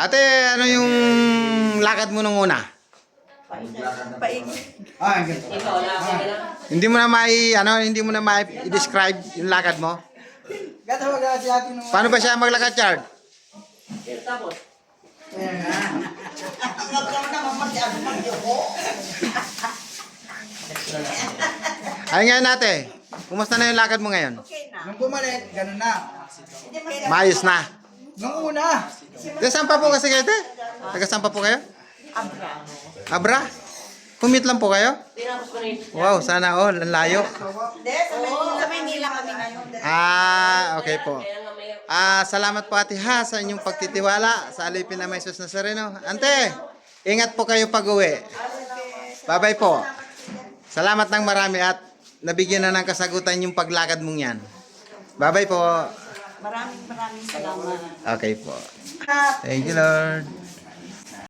Ate, ano yung lakad mo nung una? Paig. Ah, ganito. Hindi mo na mai ano, hindi mo na mai i-describe yung lakad mo. Gato wag si ate nung... Paano ba siya maglakad, Chard? Na. Ayun nga nate. Kumusta na yung lakad mo ngayon? Okay na. Nung bumalik, ganun na. Maayos na. Nung una, saan pa po kasi kayo, te? Taga saan pa po kayo? Abra. Abra? Commute lang po kayo? Wow, sana all. Ang layo. Hindi, sa Maynila, kami ngayon. Ah, okay po. Ah, salamat po ate ha sa inyong pagtitiwala sa alipin na may sus na sereno. Ante, ingat po kayo pag uwi. Bye-bye po. Salamat ng marami at nabigyan na ng kasagutan yung paglakad mong yan. Bye-bye po. Maraming maraming salamat. Okay po. Thank you, Lord.